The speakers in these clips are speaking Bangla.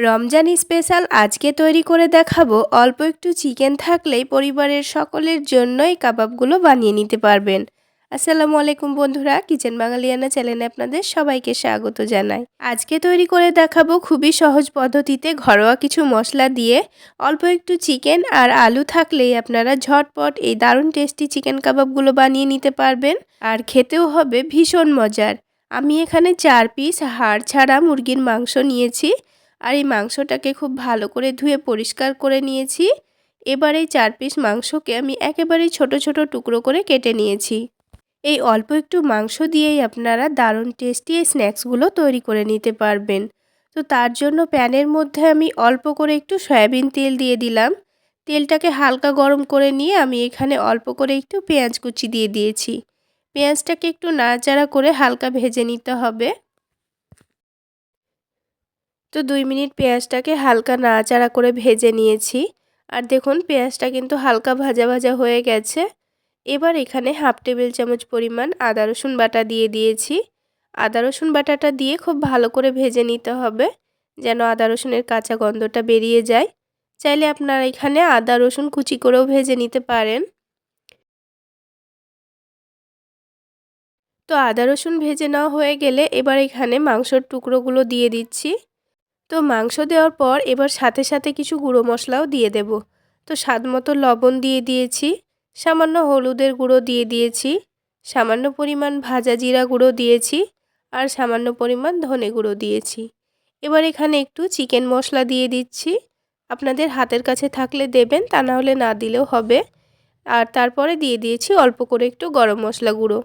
রমজান স্পেশাল আজকে তৈরি করে দেখাবো অল্প একটু চিকেন থাকলেই পরিবারের সকলের জন্যই কাবাবগুলো বানিয়ে নিতে পারবেন। আসসালামু আলাইকুম বন্ধুরা, কিচেন বাঙালিয়ানা চ্যানেলে আপনাদের সবাইকে স্বাগত জানাই। আজকে তৈরি করে দেখাবো খুবই সহজ পদ্ধতিতে ঘরোয়া কিছু মশলা দিয়ে অল্প একটু চিকেন আর আলু থাকলেই আপনারা ঝটপট এই দারুণ টেস্টি চিকেন কাবাবগুলো বানিয়ে নিতে পারবেন আর খেতেও হবে ভীষণ মজার। আমি এখানে চার পিস হাড় ছাড়া মুরগির মাংস নিয়েছি। আর এই মাংসটাকে খুব ভালো করে ধুয়ে পরিষ্কার করে নিয়েছি। এবার এই চার পিস মাংসকে আমি একেবারেই ছোট ছোট টুকরো করে কেটে নিয়েছি। এই অল্প একটু মাংস দিয়েই আপনারা দারুণ টেস্টি এই স্ন্যাক্সগুলো তৈরি করে নিতে পারবেন। তো তার জন্য প্যানের মধ্যে আমি অল্প করে একটু সয়াবিন তেল দিয়ে দিলাম। তেলটাকে হালকা গরম করে নিয়ে আমি এখানে অল্প করে একটু পেঁয়াজ কুচি দিয়ে দিয়েছি। পেঁয়াজটাকে একটু নাড়াচাড়া করে হালকা ভেজে নিতে হবে। তো দুই মিনিট পেঁয়াজটাকে হালকা নাড়াচাড়া করে ভেজে নিয়েছি। আর দেখুন, পেঁয়াজটা কিন্তু হালকা ভাজা ভাজা হয়ে গেছে। এবার এখানে হাফ টেবিল চামচ পরিমাণ আদা, রসুন বাটা দিয়ে দিয়েছি। আদা, রসুন বাটাটা দিয়ে খুব ভালো করে ভেজে নিতে হবে, যেন আদা, রসুনের কাঁচা গন্ধটা বেরিয়ে যায়। চাইলে আপনারা এখানে আদা, রসুন কুচি করেও ভেজে নিতে পারেন। তো আদা, রসুন ভেজে নেওয়া হয়ে গেলে এবার এখানে মাংসর টুকরোগুলো দিয়ে দিচ্ছি। তো মাংস দেওয়ার পর এবার সাথে সাথে কিছু গুঁড়ো মশলাও দিয়ে দেব। তো স্বাদ মতো লবণ দিয়ে দিয়েছি, সামান্য হলুদের গুঁড়ো দিয়ে দিয়েছি, সামান্য পরিমাণ ভাজা জিরা গুঁড়ো দিয়েছি আর সামান্য পরিমাণ ধনে গুঁড়ো দিয়েছি। এবার এখানে একটু চিকেন মশলা দিয়ে দিচ্ছি। আপনাদের হাতের কাছে থাকলে দেবেন, তা না হলে না দিলেও হবে। আর তারপরে দিয়ে দিয়েছি অল্প করে একটু গরম মশলা গুঁড়ো।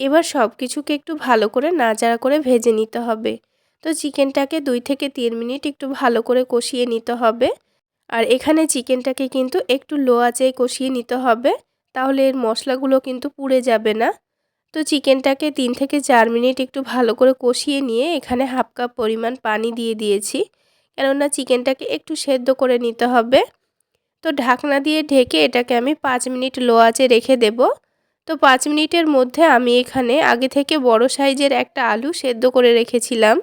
এবার সব কিছুকে একটু ভালো করে নাচাড়া করে ভেজে নিতে হবে। তো চিকেনটাকে দুই থেকে তিন মিনিট একটু ভালো করে কষিয়ে নিতে হবে। আর এখানে চিকেনটাকে কিন্তু একটু লো আঁচেই কষিয়ে নিতে হবে, তাহলে এর মশলাগুলো কিন্তু পুড়ে যাবে না। তো চিকেনটাকে তিন থেকে চার মিনিট একটু ভালো করে কষিয়ে নিয়ে এখানে হাফ কাপ পরিমাণ পানি দিয়ে দিয়েছি, কেননা চিকেনটাকে একটু সেদ্ধ করে নিতে হবে। তো ঢাকনা দিয়ে ঢেকে এটাকে আমি পাঁচ মিনিট লো আঁচে রেখে দেব। তো পাঁচ মিনিটের মধ্যে আমি এখানে আগে থেকে বড় সাইজের একটা আলু সেদ্ধ করে রেখেছিলাম।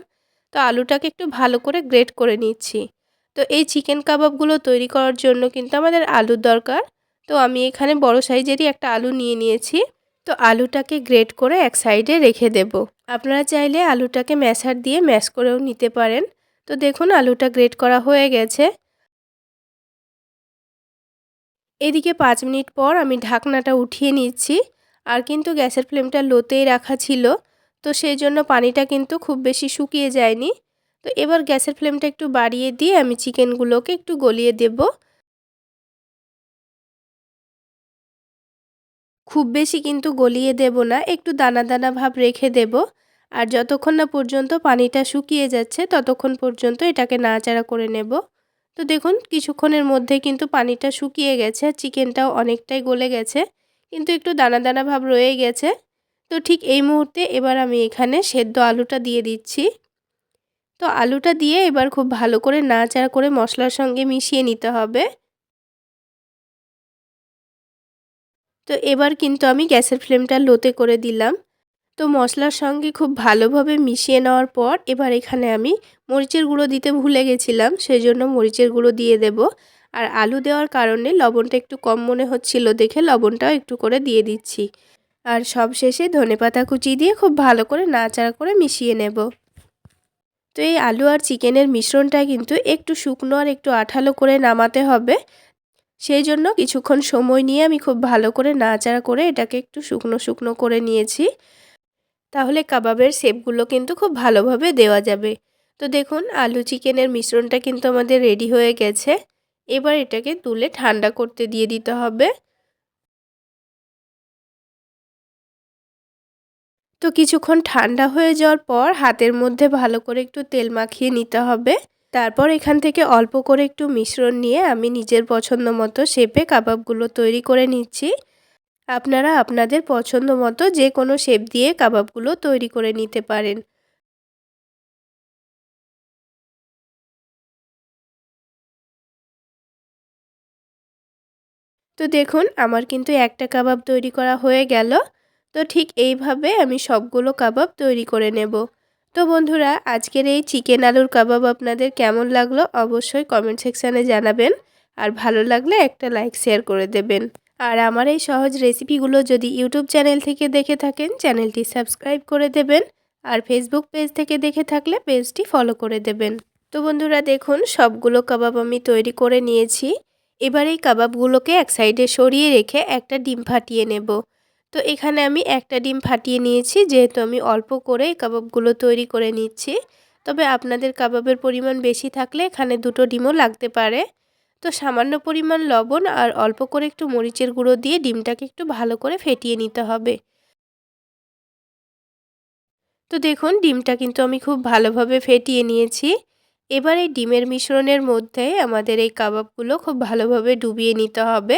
তো আলুটাকে একটু ভালো করে গ্রেট করে নিচ্ছি। তো এই চিকেন কাবাবগুলো তৈরি করার জন্য কিন্তু আমাদের আলুর দরকার। তো আমি এখানে বড় সাইজেরই একটা আলু নিয়ে নিয়েছি। তো আলুটাকে গ্রেট করে এক সাইডে রেখে দেব। আপনারা চাইলে আলুটাকে ম্যাশার দিয়ে ম্যাশ করেও নিতে পারেন। তো দেখুন আলুটা গ্রেট করা হয়ে গেছে। এদিকে পাঁচ মিনিট পর আমি ঢাকনাটা উঠিয়ে নিচ্ছি। আর কিন্তু গ্যাসের ফ্লেমটা লোতেই রাখা ছিল। তো সেই জন্য পানিটা কিন্তু খুব বেশি শুকিয়ে যায়নি। তো এবার গ্যাসের ফ্লেমটা একটু বাড়িয়ে দিয়ে আমি চিকেনগুলোকে একটু গলিয়ে দেব। খুব বেশি কিন্তু গলিয়ে দেব না, একটু দানা দানা ভাব রেখে দেব। আর যতক্ষণ না পর্যন্ত পানিটা শুকিয়ে যাচ্ছে, ততক্ষণ পর্যন্ত এটাকে নাড়াচাড়া করে নেব। তো দেখুন, কিছুক্ষণের মধ্যে কিন্তু পানিটা শুকিয়ে গেছে চিকেনটাও অনেকটাই গলে গেছে। কিন্তু একটু দানা দানা ভাব রয়ে গেছে। তো ঠিক এই মুহূর্তে এবার আমি এখানে সেদ্ধ আলুটা দিয়ে দিচ্ছি। তো আলুটা দিয়ে এবার খুব ভালো করে নাড়াচাড়া করে মশলার সঙ্গে মিশিয়ে নিতে হবে। তো এবার কিন্তু আমি গ্যাসের ফ্লেমটা লোতে করে দিলাম। তো মশলার সঙ্গে খুব ভালোভাবে মিশিয়ে নেওয়ার পর এবার এখানে আমি মরিচের গুঁড়ো দিতে ভুলে গেছিলাম সেই জন্য মরিচের গুঁড়ো দিয়ে দেব। আর আলু দেওয়ার কারণে লবণটা একটু কম মনে হচ্ছিল দেখে লবণটাও একটু করে দিয়ে দিচ্ছি। আর সব শেষে ধনেপাতা কুচি দিয়ে খুব ভালো করে নাচাড়া করে মিশিয়ে নেব। তো এই আলু আর চিকেনের মিশ্রণটা কিন্তু একটু শুকনো আর একটু আঠালো করে নামাতে হবে। সেই জন্য কিছুক্ষণ সময় নিয়ে আমি খুব ভালো করে নাচাড়া করে এটাকে একটু শুকনো শুকনো করে নিয়েছি। তাহলে কাবাবের শেপগুলো কিন্তু খুব ভালোভাবে দেওয়া যাবে। তো দেখুন, আলু চিকেনের মিশ্রণটা কিন্তু আমাদের রেডি হয়ে গেছে। এবার এটাকে তুলে ঠান্ডা করতে দিয়ে দিতে হবে। তো কিছুক্ষণ ঠান্ডা হয়ে যাওয়ার পর হাতের মধ্যে ভালো করে একটু তেল মাখিয়ে নিতে হবে। তারপর এখান থেকে অল্প করে একটু মিশ্রণ নিয়ে আমি নিজের পছন্দ মতো শেপে কাবাবগুলো তৈরি করে নিচ্ছি। আপনারা আপনাদের পছন্দ মতো যে কোনো শেপ দিয়ে কাবাবগুলো তৈরি করে নিতে পারেন। তো দেখুন, আমার কিন্তু একটা কাবাব তৈরি করা হয়ে গেল। তো ঠিক এইভাবে আমি সবগুলো কাবাব তৈরি করে নেব। তো বন্ধুরা, আজকের এই চিকেন আলুর কাবাব আপনাদের কেমন লাগল অবশ্যই কমেন্ট সেকশানে জানাবেন। আর ভালো লাগলে একটা লাইক শেয়ার করে দেবেন। আর আমার এই সহজ রেসিপিগুলো যদি ইউটিউব চ্যানেল থেকে দেখে থাকেন চ্যানেলটি সাবস্ক্রাইব করে দেবেন। আর ফেসবুক পেজ থেকে দেখে থাকলে পেজটি ফলো করে দেবেন। তো বন্ধুরা, দেখুন, সবগুলো কাবাব আমি তৈরি করে নিয়েছি। এবার এই কাবাবগুলোকে এক সাইডে সরিয়ে রেখে একটা ডিম ফাটিয়ে নেব। তো এখানে আমি একটা ডিম ফাটিয়ে নিয়েছি, যেহেতু আমি অল্প করে কাবাবগুলো তৈরি করে নিচ্ছি। তবে আপনাদের কাবাবের পরিমাণ বেশি থাকলে এখানে দুটো ডিমও লাগতে পারে। তো সামান্য পরিমাণ লবণ আর অল্প করে একটু মরিচের গুঁড়ো দিয়ে ডিমটাকে একটু ভালো করে ফেটিয়ে নিতে হবে। তো দেখুন, ডিমটা কিন্তু আমি খুব ভালোভাবে ফেটিয়ে নিয়েছি। এবার এই ডিমের মিশ্রণের মধ্যে আমাদের এই কাবাবগুলো খুব ভালোভাবে ডুবিয়ে নিতে হবে।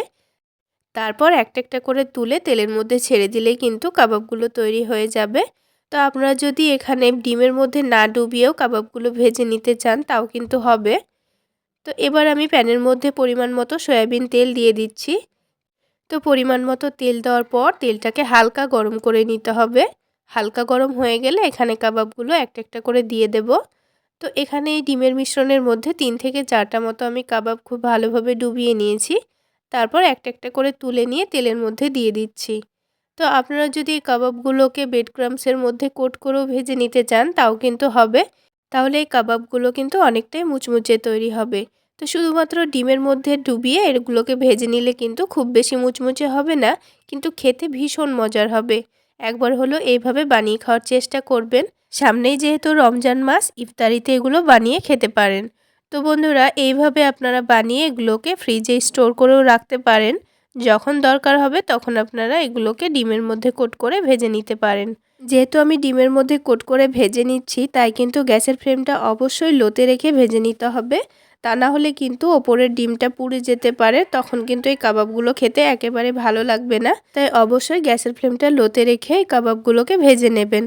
তারপর একটা একটা করে তুলে তেলের মধ্যে ছেড়ে দিলেই কিন্তু কাবাবগুলো তৈরি হয়ে যাবে। তো আপনারা যদি এখানে ডিমের মধ্যে না ডুবিয়েও কাবাবগুলো ভেজে নিতে চান, তাও কিন্তু হবে। তো এবার আমি প্যানের মধ্যে পরিমাণ মতো সয়াবিন তেল দিয়ে দিচ্ছি। তো পরিমাণ মতো তেল দেওয়ার পর তেলটাকে হালকা গরম করে নিতে হবে। হালকা গরম হয়ে গেলে এখানে কাবাবগুলো একটা একটা করে দিয়ে দেব। তো এখানে এই ডিমের মিশ্রণের মধ্যে তিন থেকে চারটা মতো আমি কাবাব খুব ভালোভাবে ডুবিয়ে নিয়েছি। তারপর একটা একটা করে তুলে নিয়ে তেলের মধ্যে দিয়ে দিচ্ছি। তো আপনারা যদি এই কাবাবগুলোকে বেড ক্রামসের মধ্যে কোট করেও ভেজে নিতে চান, তাও কিন্তু হবে। তাহলে এই কাবাবগুলো কিন্তু অনেকটাই মুচমুচে তৈরি হবে। তো শুধুমাত্র ডিমের মধ্যে ডুবিয়ে এগুলোকে ভেজে নিলে কিন্তু খুব বেশি মুচমুচে হবে না, কিন্তু খেতে ভীষণ মজার হবে। একবার হলো এইভাবে বানিয়ে খাওয়ার চেষ্টা করবেন। সামনেই যেহেতু রমজান মাস, ইফতারিতে এগুলো বানিয়ে খেতে পারেন। তো বন্ধুরা, এইভাবে আপনারা বানিয়ে এগুলোকে ফ্রিজে স্টোর করেও রাখতে পারেন। যখন দরকার হবে তখন আপনারা এগুলোকে ডিমের মধ্যে কোট করে ভেজে নিতে পারেন। যেহেতু আমি ডিমের মধ্যে কোট করে ভেজে নিচ্ছি, তাই কিন্তু গ্যাসের ফ্লেমটা অবশ্যই লোতে রেখে ভেজে নিতে হবে। তা না হলে কিন্তু ওপরের ডিমটা পুড়ে যেতে পারে, তখন কিন্তু এই কাবাবগুলো খেতে একেবারে ভালো লাগবে না। তাই অবশ্যই গ্যাসের ফ্লেমটা লোতে রেখে এই কাবাবগুলোকে ভেজে নেবেন।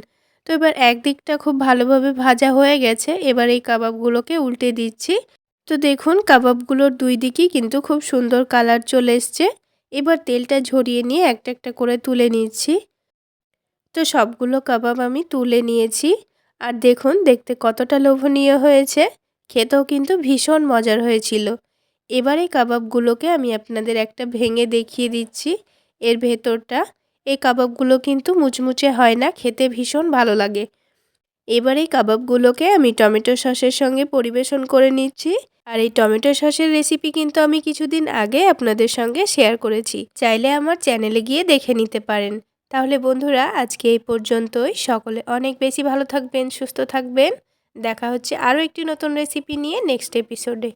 তো এবার একদিকটা খুব ভালোভাবে ভাজা হয়ে গেছে, এবার এই কাবাবগুলোকে উল্টে দিচ্ছি। তো দেখুন, কাবাবগুলোর দুই দিকই কিন্তু খুব সুন্দর কালার চলে এসছে। এবার তেলটা ঝরিয়ে নিয়ে একটা একটা করে তুলে নিচ্ছি। তো সবগুলো কাবাব আমি তুলে নিয়েছি। আর দেখুন, দেখতে কতটা লোভনীয় হয়েছে। খেতেও কিন্তু ভীষণ মজার হয়েছিল। এবারে কাবাবগুলোকে আমি আপনাদের একটা ভেঙে দেখিয়ে দিচ্ছি। এর ভেতরটা এই কাবাবগুলো কিন্তু মুচমুচে হয় না, খেতে ভীষণ ভালো লাগে। এবার এই কাবাবগুলোকে আমি টমেটো সসের সঙ্গে পরিবেশন করে নিচ্ছি। আর এই টমেটো সসের রেসিপি কিন্তু আমি কিছুদিন আগে আপনাদের সঙ্গে শেয়ার করেছি। চাইলে আমার চ্যানেলে গিয়ে দেখে নিতে পারেন। তাহলে বন্ধুরা, আজকে এই পর্যন্তই। সকলে অনেক বেশি ভালো থাকবেন, সুস্থ থাকবেন। দেখা হচ্ছে আরও একটি নতুন রেসিপি নিয়ে নেক্সট এপিসোডে